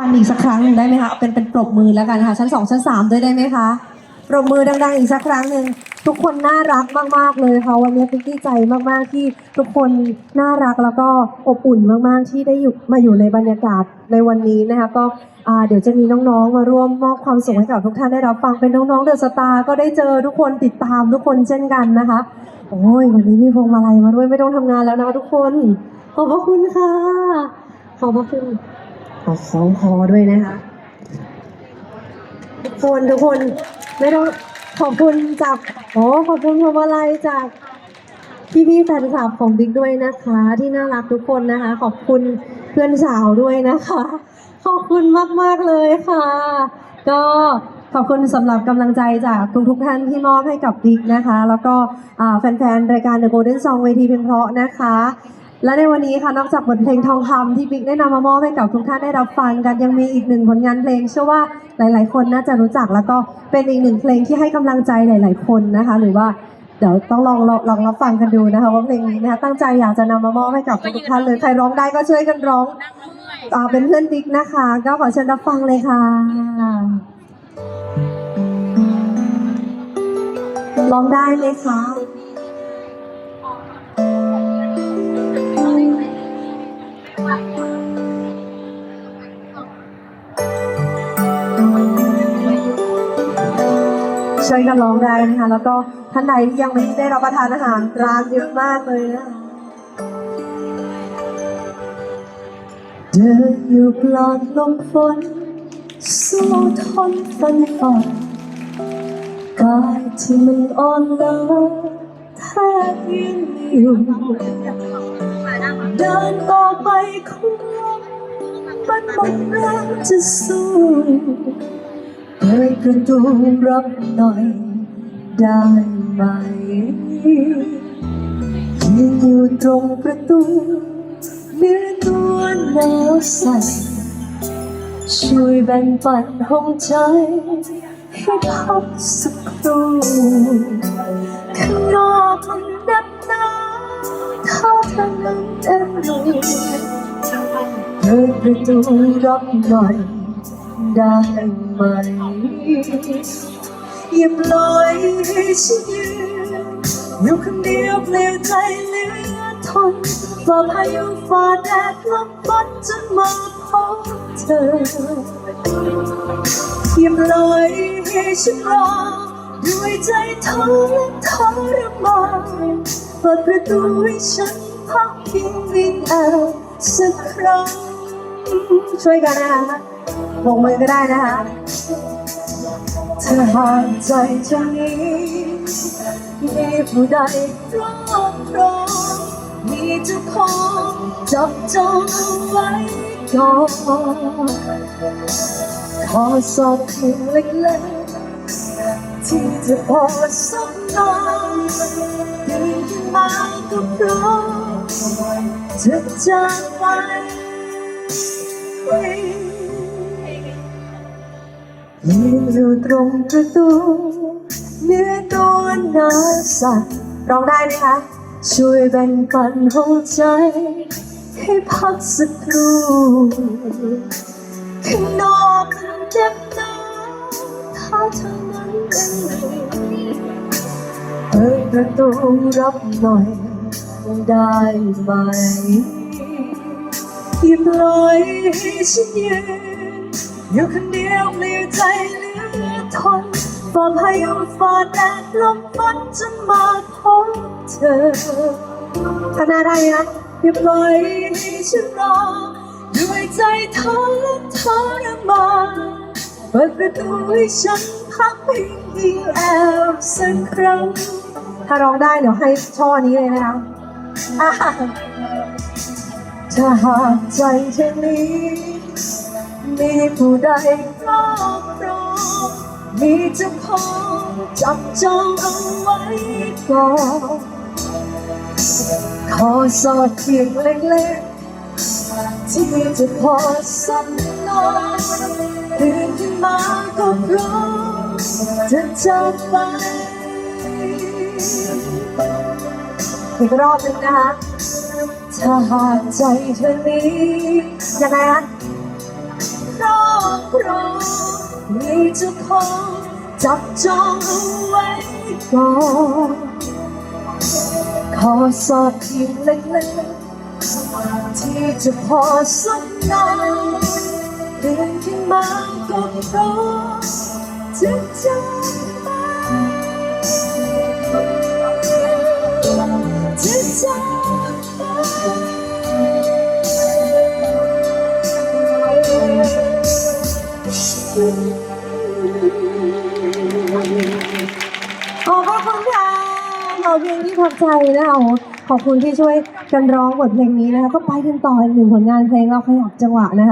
ฟังอีกสักครั้งหนึ่งได้ไหมคะเอาเป็นเป็นปรบมือแล้วกันค่ะชั้นสองชั้นสามด้วยได้ไหมคะปรบมือดังๆอีกสักครั้งหนึ่งทุกคนน่ารักมากๆเลยค่ะวันนี้ปิ๊กดีใจมากๆที่ทุกคนน่ารักแล้วก็อบอุ่นมากๆที่ได้อยู่มาอยู่ในบรรยากาศในวันนี้นะคะก็อ่าเดี๋ยวจะมีน้องๆมาร่วมมอบความสุขให้กับทุกท่านได้รับฟังเป็นน้องๆเดอะสตาร์ก็ได้เจอทุกคนติดตามทุกคนเช่นกันนะคะโอ้ยวันนี้มีพวงมาลัยมาด้วยไม่ต้องทำงานแล้วนะคะทุกคน ขอบพระคุณค่ะขอบพระคุณ ขอของคอด้วยนะคะทุกคนทุกคนไม่ต้องขอบคุณจากโอ้ขอบคุณพวงมาลัยจากพี่พี่แฟนคลับของบิ๊กด้วยนะคะ ที่น่ารักทุกคนนะคะ ขอบคุณเพื่อนสาวด้วยนะคะ ขอบคุณมากๆเลยค่ะ ก็ขอบคุณสำหรับกำลังใจจากทุกๆท่านที่มอบให้กับบิ๊กนะคะ แล้วก็แฟนๆ รายการ The Golden Song เวทีเพลงเพราะนะคะ และในวันนี้ค่ะนอกจากบทเพลงทองคำที่บิ๊กได้นำมามอบให้กับทุกท่านได้รับฟังกันยังมีอีกหนึ่งผลงานเพลงเชื่อว่าหลาย ๆ คนน่าจะรู้จักแล้วก็เป็นอีกหนึ่งเพลงที่ให้กำลังใจหลาย ๆ คนนะคะ หรือว่าเดี๋ยวต้องลองลองลองรับฟังกันดูนะคะว่าเพลงนี้นะคะตั้งใจอยากจะนำมามอบให้กับทุกท่านเลยใครร้องได้ก็ช่วยกันร้องอ่าเป็นเพื่อนบิ๊กนะคะ ก็ขอเชิญรับฟังเลยค่ะร้องได้ไหมคะ ช่วยกันร้องได้นะคะ แล้วก็ท่านใดที่ยังไม่ได้รับประทานอาหารร้านเยอะมากเลยนะคะเดินอยู่กลางลมฝนสู้ทนฟันฝ่ากายที่มันอ่อนล้าแทบยืนอยู่เดินต่อไปคงมันหมดแรงจะสู้ เปิดประตูรับหน่อยได้ไหมยืนอยู่ตรงประตูเนื้อตัวหนาวสั่นช่วยแบ่งปันห้องใจ ให้พักสักครู่ข้างนอกมันแนบหนาวถ้าทางนั้นเอ็นดูเปิดประตูรับหน่อย ได้ไหมอย่าปล่อยให้ฉันยืนอยู่คนเดียวเปลี่ยวใจเหลือทนฝ่าพายุฝ่าแดดลมฝนจนมาพบเธออย่าปล่อยให้ฉันรอด้วยใจท้อและทรมานเปิดประตูให้ฉันพักพิงวิงแอวสักครั้งช่วยกันนะคะ บกมือก็ได้นะคะเธอหากใจจะนี้มีผู้ใดรอบครองมีเจ้าของจับจองเอาไว้ก่อนขอสอบเพียงเล็กๆที่จะพอสักนอนตื่นขึ้นมาก็พร้อมจะจากไป ยืนอยู่ตรงประตูเนื้อตัวหนาสั่นร้องได้ไหมคะ ช่วยแบ่งปันห้องใจ ให้พักสักครู่ข้างนอกมันเจ็บหนาถ้าเธอนั้นเป็นเปิดประตูรับหน่อยได้ไหมอย่าปล่อยให้ฉันยืน อยู่คนเดียวเปลี่ยวใจเหลือทนฝ่าพายุฝ่าแดดลมฝนจนมาพบเธอคณะได้ไหมนะอย่าปล่อยให้ฉันรอด้วยใจท้อและทรมานเปิดประตูให้ฉันพักพิงอิงแอบสักครั้ง ถ้าร้องได้เดี๋ยวให้ช่อนี้เลยนะคะถ้าหากใจเธอนี้ มีผู้ใดครอบครองมีเจ้าของจับจองเอาไว้ก่อนขอสอดเพียงเล็กๆ ที่จะพอสักนอนตื่นขึ้นมาก็พร้อมจะจากไปอีกรอบหนึ่งนะคะถ้าหากใจเธอนี้ยังไงคะ ราะมีเจ้าของจับจองเอาไว้ก่อนขอสอบเพียงเล็กๆที่จะพอสมนองเดินขึ้นมาก็พราะจะจำมาจะจำ ขอบพระคุณค่ะขอเพลงที่ทับใจนะคะโอ้โหขอบคุณที่ช่วยกันร้องบทเพลงนี้นะคะก็ไปกันต่ออีกหนึ่งผลงานเพลงเราขยับจังหวะนะคะ